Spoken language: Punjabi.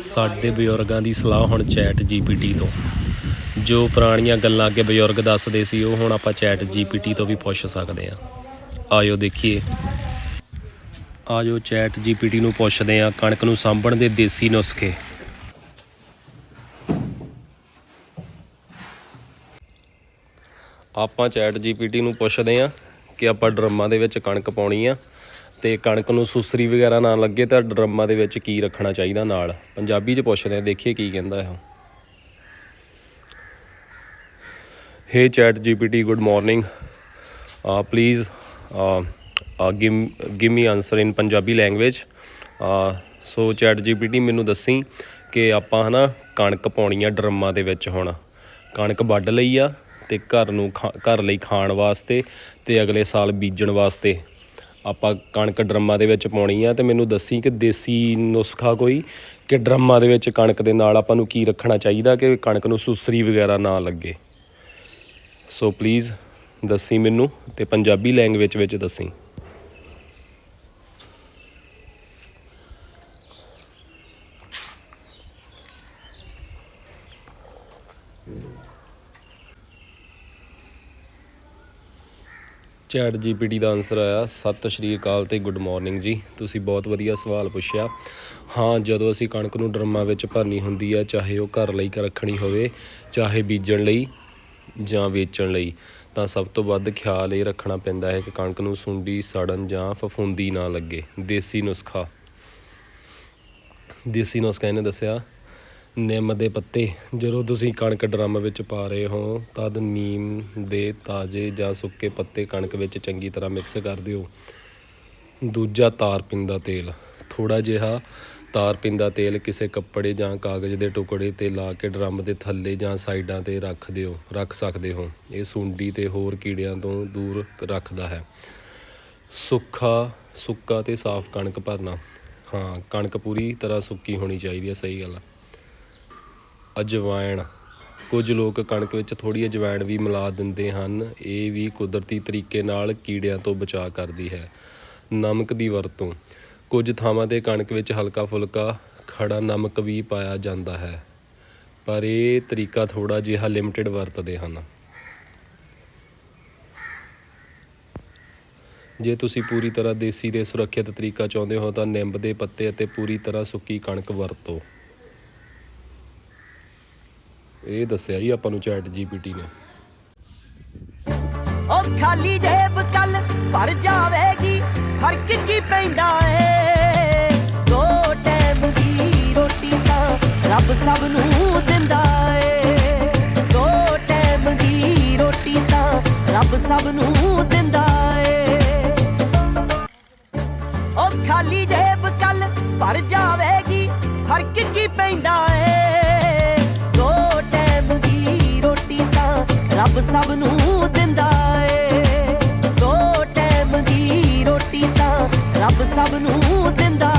ਸਾਡੇ ਬਜ਼ੁਰਗਾਂ ਦੀ ਸਲਾਹ ਹੁਣ ਚੈਟ ਜੀਪੀਟੀ ਤੋਂ। ਜੋ ਪੁਰਾਣੀਆਂ ਗੱਲਾਂ ਅੱਗੇ ਬਜ਼ੁਰਗ ਦੱਸਦੇ ਸੀ, ਉਹ ਹੁਣ ਆਪਾਂ ਚੈਟ ਜੀਪੀਟੀ ਤੋਂ ਵੀ ਪੁੱਛ ਸਕਦੇ ਆ ਆਇਓ ਦੇਖੀਏ। ਆਜੋ ਚੈਟ ਜੀਪੀਟੀ ਨੂੰ ਪੁੱਛਦੇ ਆ ਕਣਕ ਨੂੰ ਸਾਂਭਣ ਦੇ ਦੇਸੀ ਨੁਸਖੇ। ਆਪਾਂ ਚੈਟ ਜੀਪੀਟੀ ਨੂੰ ਪੁੱਛਦੇ ਆ ਕਿ ਆਪਾਂ ਡਰਮਾਂ ਦੇ ਵਿੱਚ ਕਣਕ ਪਾਉਣੀ ਆ। ਤੇ ਕਣਕ ਨੂੰ ਸੁਸਰੀ ਵਗੈਰਾ ਨਾ ਲੱਗੇ ਤਾਂ ਡਰਮਾਂ ਦੇ ਵਿੱਚ ਕੀ ਰੱਖਣਾ ਚਾਹੀਦਾ ਨਾਲ? ਪੰਜਾਬੀ 'ਚ ਪੁੱਛਦੇ ਆ, ਦੇਖੀਏ ਕੀ ਕਹਿੰਦਾ ਇਹ। Hey ChatGPT good morning please give give me answer in Punjabi language so ChatGPT ਮੈਨੂੰ ਦੱਸੀ ਕਿ ਆਪਾਂ ਹਨਾ ਕਣਕ ਪਾਉਣੀ ਆ ਡਰਮਾਂ ਦੇ ਵਿੱਚ ਹੁਣ। ਕਣਕ ਵੱਢ ਲਈ ਆ ਤੇ ਘਰ ਨੂੰ ਖਾ- ਘਰ ਲਈ ਖਾਣ ਵਾਸਤੇ ਤੇ ਅਗਲੇ ਸਾਲ ਬੀਜਣ ਵਾਸਤੇ। ਆਪਾਂ ਕਣਕ ਡਰਮਾਂ ਦੇ ਵਿੱਚ ਪਾਉਣੀ ਆ, ਤੇ ਮੈਨੂੰ ਦੱਸੀ ਕਿ ਦੇਸੀ ਨੁਸਖਾ ਕੋਈ, ਕਿ ਡਰਮਾਂ ਦੇ ਵਿੱਚ ਕਣਕ ਦੇ ਨਾਲ ਆਪਾਂ ਨੂੰ ਕੀ ਰੱਖਣਾ ਚਾਹੀਦਾ ਕਿ ਕਣਕ ਨੂੰ ਸੁਸਰੀ ਵਗੈਰਾ ਨਾ ਲੱਗੇ? ਸੋ ਪਲੀਜ਼ ਦੱਸੀ ਮੈਨੂੰ ਤੇ ਪੰਜਾਬੀ ਲੈਂਗੁਏਜ ਵਿੱਚ ਦੱਸੀ। ਚੈਟ ਜੀਪੀਟੀ ਦਾ ਆਨਸਰ ਆਇਆ। ਸਤਿ ਸ਼੍ਰੀ ਅਕਾਲ ਤੇ ਗੁੱਡ ਮਾਰਨਿੰਗ ਜੀ। ਤੁਸੀਂ ਬਹੁਤ ਵਧੀਆ ਸਵਾਲ ਪੁੱਛਿਆ। ਹਾਂ, ਜਦੋਂ ਅਸੀਂ ਕਣਕ ਨੂੰ ਡਰਮਾਂ ਵਿੱਚ ਭਰਨੀ ਹੁੰਦੀ ਹੈ ਚਾਹੇ ਉਹ ਘਰ ਲਈ ਰੱਖਣੀ ਹੋਵੇ, ਚਾਹੇ ਬੀਜਣ ਲਈ ਜਾਂ ਵੇਚਣ ਲਈ, ਤਾਂ ਸਭ ਤੋਂ ਵੱਧ ਖਿਆਲ ਇਹ ਰੱਖਣਾ ਪੈਂਦਾ ਹੈ ਕਿ ਕਣਕ ਨੂੰ ਸੁੰਡੀ, ਸੜਨ ਜਾਂ ਫਫੂੰਦੀ ਨਾ ਲੱਗੇ। ਦੇਸੀ ਨੁਸਖਾ। ਦੇਸੀ ਨੁਸਖਾ ਇਹਨੇ ਦੱਸਿਆ। ਨਿੰਮ ਦੇ ਪੱਤੇ। ਜਦੋਂ ਤੁਸੀਂ ਕਣਕ ਡਰਮ ਵਿੱਚ ਪਾ ਰਹੇ ਹੋ, ਤਦ ਨੀਮ ਦੇ ਤਾਜ਼ੇ ਜਾਂ ਸੁੱਕੇ ਪੱਤੇ ਕਣਕ ਵਿੱਚ ਚੰਗੀ ਤਰ੍ਹਾਂ ਮਿਕਸ ਕਰ ਦਿਓ। ਦੂਜਾ ਤਾਰਪਿਨ ਦਾ ਤੇਲ। ਥੋੜਾ ਜਿਹਾ ਤਾਰਪਿਨ ਦਾ ਤੇਲ ਕਿਸੇ ਕੱਪੜੇ ਜਾਂ ਕਾਗਜ਼ ਦੇ ਟੁਕੜੇ ਤੇ ਲਾ ਕੇ ਡਰਮ ਦੇ ਥੱਲੇ ਜਾਂ ਸਾਈਡਾਂ ਤੇ ਰੱਖ ਦਿਓ, ਰੱਖ ਸਕਦੇ ਹੋ। ਇਹ ਸੁੰਡੀ ਤੇ ਹੋਰ ਕੀੜਿਆਂ ਤੋਂ ਦੂਰ ਰੱਖਦਾ ਹੈ। ਸੁੱਖਾ, ਸੁੱਕਾ ਤੇ ਸਾਫ਼ ਕਣਕ ਭਰਨਾ। ਹਾਂ, ਕਣਕ ਪੂਰੀ ਤਰ੍ਹਾਂ ਸੁੱਕੀ ਹੋਣੀ ਚਾਹੀਦੀ ਹੈ, ਸਹੀ ਗੱਲ ਆ। ਅਜਵਾਇਣ। ਕੁਝ ਲੋਕ ਕਣਕ ਵਿੱਚ ਥੋੜ੍ਹੀ ਅਜਵਾਇਣ ਵੀ ਮਿਲਾ ਦਿੰਦੇ ਹਨ। ਇਹ ਵੀ ਕੁਦਰਤੀ ਤਰੀਕੇ ਨਾਲ ਕੀੜਿਆਂ ਤੋਂ ਬਚਾਅ ਕਰਦੀ ਹੈ। ਨਮਕ ਦੀ ਵਰਤੋਂ। ਕੁਝ ਥਾਵਾਂ ਤੇ ਕਣਕ ਵਿੱਚ ਹਲਕਾ ਫੁਲਕਾ ਖੜਾ ਨਮਕ ਵੀ ਪਾਇਆ ਜਾਂਦਾ ਹੈ। ਪਰ ਇਹ ਤਰੀਕਾ ਥੋੜ੍ਹਾ ਜਿਹਾ ਲਿਮਟਿਡ ਵਰਤਦੇ ਹਨ। ਜੇ ਤੁਸੀਂ ਪੂਰੀ ਤਰ੍ਹਾਂ ਦੇਸੀ ਤੇ ਸੁਰੱਖਿਅਤ ਤਰੀਕਾ ਚਾਹੁੰਦੇ ਹੋ ਤਾਂ ਨਿੰਬ ਦੇ ਪੱਤੇ ਅਤੇ ਪੂਰੀ ਤਰ੍ਹਾਂ ਸੁੱਕੀ ਕਣਕ ਵਰਤੋ। ਇਹ ਦੱਸਿਆ ਜੀ ਆਪਾਂ ਨੂੰ ਚੈਟ ਜੀਪੀਟੀ ਨੇ। ਉਹ ਖਾਲੀ ਜੇਬ ਕੱਲ ਭਰ ਜਾਵੇਗੀ, ਫ਼ਰਕ ਕੀ ਪੈਂਦਾ ਏ? ਦੋ ਟਾਈਮ ਦੀ ਰੋਟੀ ਤਾਂ ਰੱਬ ਸਭ ਨੂੰ ਦਿੰਦਾ ਏ। ਦੋ ਟਾਈਮ ਦੀ ਰੋਟੀ ਤਾਂ ਰੱਬ ਸਭ ਨੂੰ ਦਿੰਦਾ ਏ। ਉਹ ਖਾਲੀ ਜੇਬ ਕੱਲ ਭਰ ਜਾ ਸਭ ਨੂੰ ਦਿੰਦਾ